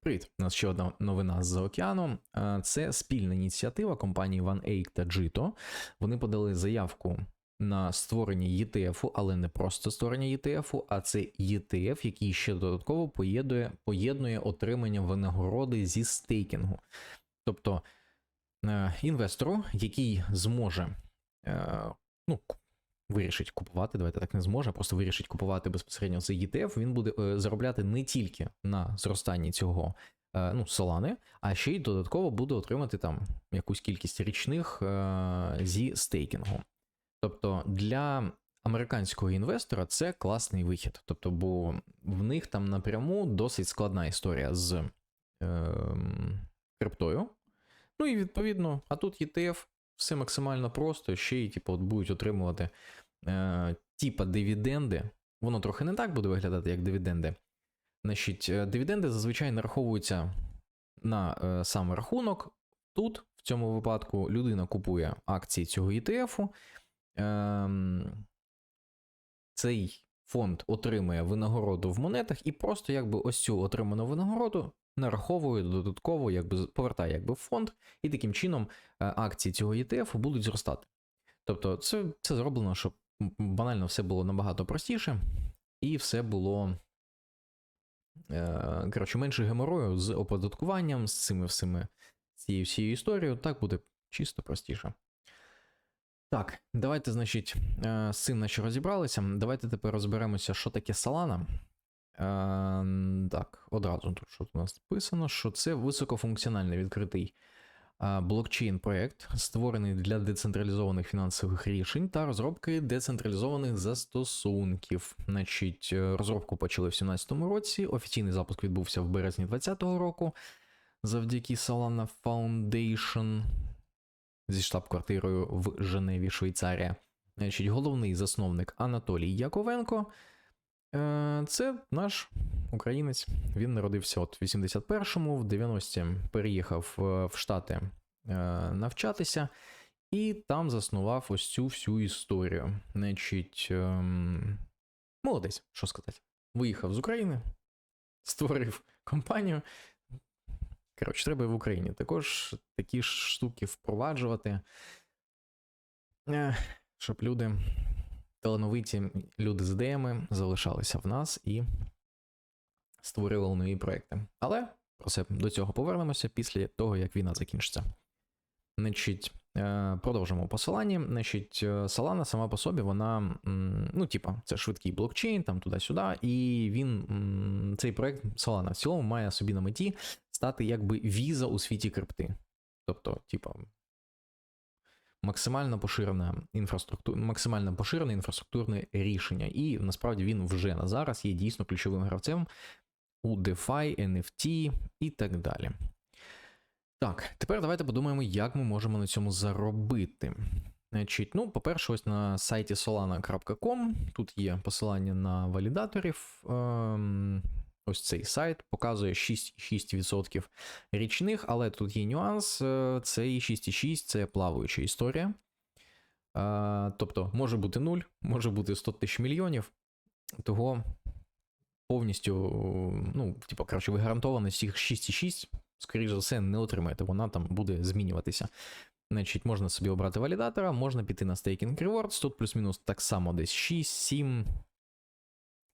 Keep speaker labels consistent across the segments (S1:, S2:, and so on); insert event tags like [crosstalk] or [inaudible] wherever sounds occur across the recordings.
S1: Привіт, у нас ще одна новина з-за океану. Е, Це спільна ініціатива компанії OneAik та Jito. Вони подали заявку на створення ETF, але не просто створення ETF, а це ETF, який ще додатково поєднує, поєднує отримання винагороди зі стейкінгу. Тобто е, інвестору, який зможе е, ну, вирішить купувати, давайте так не зможе, просто вирішить купувати безпосередньо цей ETF, він буде е, заробляти не тільки на зростанні цього е, ну, солани, а ще й додатково буде отримати там якусь кількість річних е, зі стейкінгу. Тобто для американського інвестора це класний вихід. Тобто, бо в них там напряму досить складна історія з е, криптою. Ну і відповідно, а тут ETF, все максимально просто, ще й типу, от будуть отримувати е, типа дивіденди. Воно трохи не так буде виглядати, як дивіденди. Значить, е, дивіденди зазвичай нараховуються на е, сам рахунок. Тут, в цьому випадку, людина купує акції цього ETF. Ем, цей фонд отримує винагороду в монетах і просто якби ось цю отриману винагороду нараховує додатково, якби повертає якби фонд, і таким чином е, акції цього ETF будуть зростати. Тобто, це, це зроблено, щоб банально все було набагато простіше, і все було. Е, коротше, менше геморою з оподаткуванням, з цими всіми цією всією історією, так буде чисто простіше. Так, давайте, значить, е, з цим наче розібралися. Давайте тепер розберемося, що таке Solana. Е, Так, одразу тут що у нас написано, що це високофункціональний відкритий е, блокчейн-проект, створений для децентралізованих фінансових рішень та розробки децентралізованих застосунків. Значить, е, розробку почали в 2017 році. Офіційний запуск відбувся в березні 2020 року завдяки Solana Foundation зі штаб-квартирою в Женеві, Швейцарія. Значить, головний засновник Анатолій Яковенко. Е, Це наш українець. Він народився от в 81-му, в 90-ті переїхав е, в Штати е, навчатися, і там заснував ось цю всю історію. Значить, ем, молодець, що сказати. Виїхав з України, створив компанію. Коротше, треба і в Україні також такі ж штуки впроваджувати, е, щоб люди, талановиті люди з ідеями залишалися в нас і створювали нові проекти. Але про це до цього повернемося після того, як війна закінчиться. Значить, продовжимо посилання. Значить, е, Solana сама по собі, вона, ну, типа, це швидкий блокчейн, там туди-сюди, і він, цей проект Solana в цілому має собі на меті стати якби віза у світі крипти. Тобто, типа, максимально поширена інфраструктура, максимально поширене інфраструктурне рішення. І насправді він вже на зараз є дійсно ключовим гравцем у DeFi, NFT і так далі. Так, тепер давайте подумаємо, як ми можемо на цьому заробити. Значить, ну, по-перше, ось на сайті solana.com тут є посилання на валідаторів. Ем, ось цей сайт показує 6,6% річних, але тут є нюанс: е, цей 6,6 це плаваюча історія. Е, тобто може бути 0, може бути 100 тисяч мільйонів. Того повністю, ну, типу, коротше, ви гарантовано всіх 6,6, скоріш за все, не отримаєте. Вона там буде змінюватися. Значить, можна собі обрати валідатора, можна піти на Staking Rewards, тут плюс-мінус так само десь 6-7.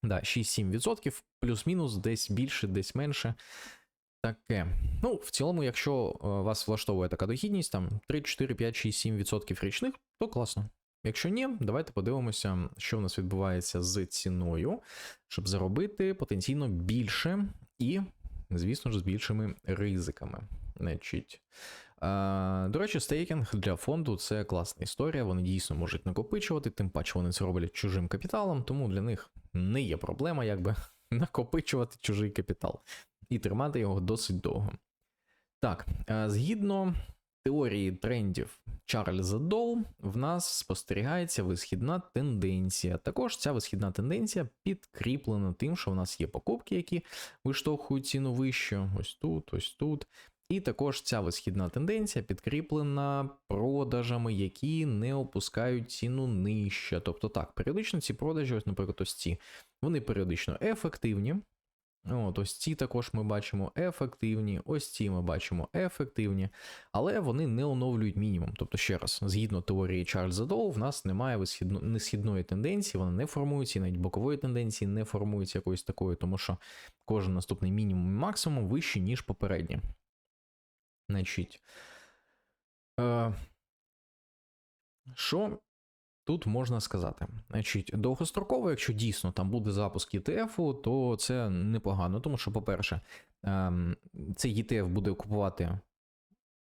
S1: Да, 6-7%, плюс-мінус, десь більше, десь менше. Таке. Ну, в цілому, якщо е, вас влаштовує така дохідність, там 3, 4, 5, 6, 7% річних, то класно. Якщо ні, давайте подивимося, що в нас відбувається з ціною, щоб заробити потенційно більше і, звісно ж, з більшими ризиками. Значить, е, до речі, стейкінг для фонду це класна історія. Вони дійсно можуть накопичувати, тим паче вони це роблять чужим капіталом, тому для них не є проблема, якби [laughs] накопичувати чужий капітал і тримати його досить довго. Так, е, згідно теорії трендів Чарльза Доу, в нас спостерігається висхідна тенденція. Також ця висхідна тенденція підкріплена тим, що в нас є покупки, які виштовхують ціну вище, ось тут, ось тут. І також ця висхідна тенденція підкріплена продажами, які не опускають ціну нижче. Тобто так, періодично ці продажі, ось, наприклад, ось ці, вони періодично ефективні, От, ось ці також ми бачимо ефективні, ось ці ми бачимо ефективні, але вони не оновлюють мінімум. Тобто, ще раз, згідно теорії Чарльза Доу, в нас немає несхідної тенденції, вона не формується, навіть бокової тенденції не формується якоїсь такої, тому що кожен наступний мінімум і максимум вищий, ніж попередній. Значить, е, що тут можна сказати? Значить, довгостроково, якщо дійсно там буде запуск ETF, то це непогано, тому що, по-перше, ем, цей ETF буде купувати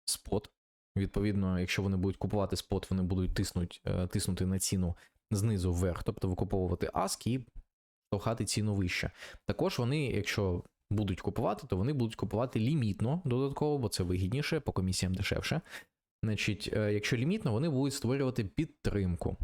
S1: спот. Відповідно, якщо вони будуть купувати спот, вони будуть тиснуть, е, тиснути на ціну знизу вверх, тобто викуповувати ASK і штовхати ціну вище. Також вони, якщо будуть купувати, то вони будуть купувати лімітно додатково, бо це вигідніше, по комісіям дешевше. Значить, е, якщо лімітно, вони будуть створювати підтримку.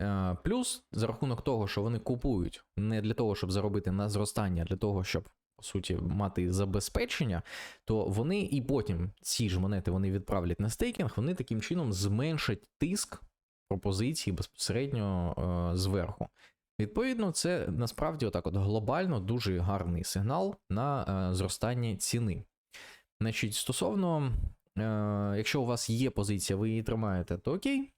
S1: Е, Плюс, за рахунок того, що вони купують не для того, щоб заробити на зростання, а для того, щоб, по суті, мати забезпечення, то вони і потім ці ж монети вони відправлять на стейкінг, вони таким чином зменшать тиск пропозиції безпосередньо е, зверху. Відповідно, це насправді отак от глобально дуже гарний сигнал на е, зростання ціни. Значить, стосовно, якщо у вас є позиція, ви її тримаєте, то окей.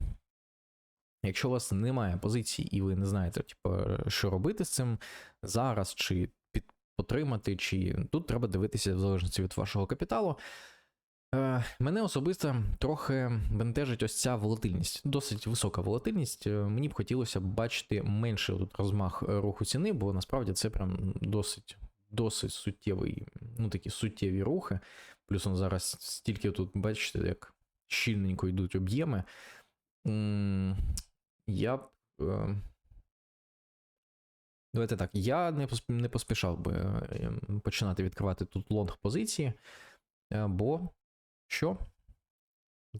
S1: Якщо у вас немає позиції і ви не знаєте, типу, що робити з цим зараз, чи під, потримати, чи тут треба дивитися в залежності від вашого капіталу. Е, Мене особисто трохи бентежить ось ця волатильність, досить висока волатильність. Е, Мені б хотілося бачити менше тут розмах е, руху ціни, бо насправді це прям досить досить суттєвий, ну такі суттєві рухи. Плюс он зараз стільки тут, бачите, як щільненько йдуть об'єми. Я б. е, Давайте так, я не поспішав би е, починати відкривати тут лонг позиції, е, бо що?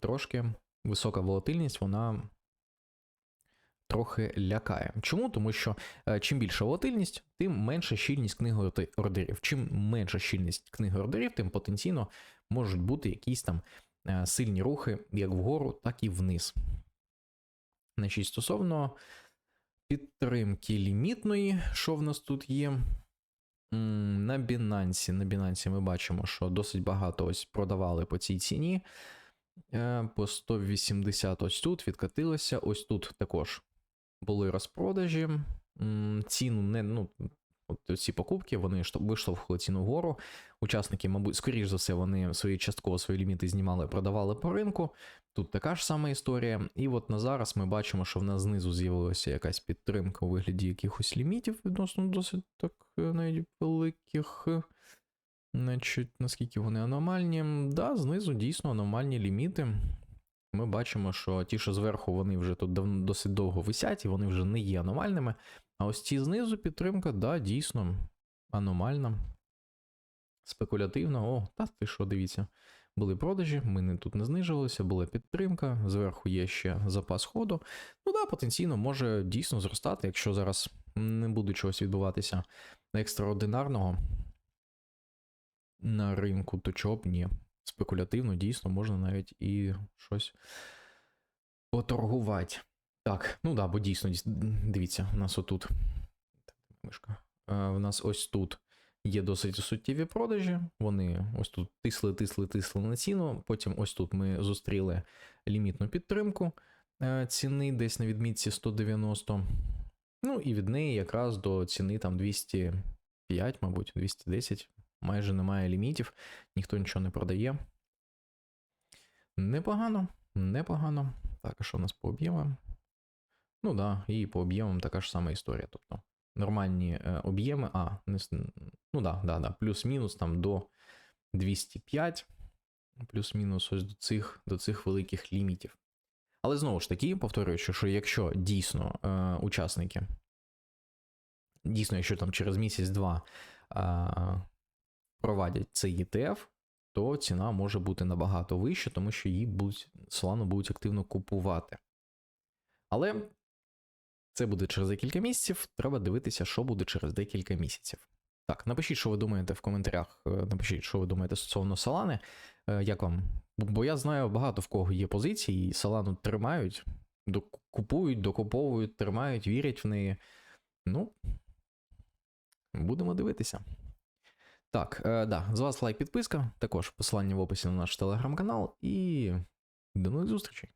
S1: Трошки висока волатильність, вона трохи лякає. Чому? Тому що е, чим більша волатильність, тим менша щільність книги ордерів. Чим менша щільність книги ордерів, тим потенційно можуть бути якісь там е, сильні рухи як вгору, так і вниз. Значить, стосовно підтримки лімітної, що в нас тут є? На Binance, на Binance ми бачимо, що досить багато ось продавали по цій ціні. Е, По 180 ось тут відкатилося. Ось тут також були розпродажі. Ціну не, ну, от ці покупки вони што- виштовхували ціну вгору. Учасники, мабуть, скоріш за все, вони свої частково свої ліміти знімали, продавали по ринку. Тут така ж сама історія. І от на зараз ми бачимо, що в нас знизу з'явилася якась підтримка у вигляді якихось лімітів відносно досить так е, навіть великих. Значить, наскільки вони аномальні? Да, знизу дійсно аномальні ліміти. Ми бачимо, що ті, що зверху, вони вже тут досить довго висять, і вони вже не є аномальними. А ось ці знизу підтримка, да, дійсно аномальна. Спекулятивна. О, та ти що, дивіться. Були продажі, ми не тут не знижувалися, була підтримка, зверху є ще запас ходу. Ну да, потенційно може дійсно зростати, якщо зараз не буде чогось відбуватися екстраординарного на ринку, то чого б ні. Спекулятивно, дійсно, можна навіть і щось поторгувати. Так, ну да, бо дійсно, дивіться, у нас отут. Мишка. Е, У нас ось тут є досить суттєві продажі. Вони ось тут тисли, тисли, тисли на ціну. Потім ось тут ми зустріли лімітну підтримку е, ціни десь на відмітці 190. Ну і від неї якраз до ціни там 205, мабуть, 210. Майже немає лімітів, ніхто нічого не продає. Непогано, непогано. Так, а що в нас по об'ємам? Ну да, і по об'ємам така ж сама історія. Тобто нормальні е, об'єми, а, не, ну да, да, да, плюс-мінус там до 205, плюс-мінус ось до цих, до цих великих лімітів. Але знову ж таки, повторюючи, що якщо дійсно е, учасники, дійсно, якщо там через місяць-два провадять цей ETF, то ціна може бути набагато вища, тому що її будуть Solana будуть активно купувати. Але це буде через декілька місяців. Треба дивитися, що буде через декілька місяців. Так, напишіть, що ви думаєте в коментарях. е, Напишіть, що ви думаєте стосовно Solana. Е, Як вам? Бо- я знаю багато в кого є позиції, і Solana тримають, купують, докуповують, тримають, вірять в неї. Ну, будемо дивитися. Так, е, да, з вас лайк, підписка, також посилання в описі на наш телеграм-канал і до нових зустрічей.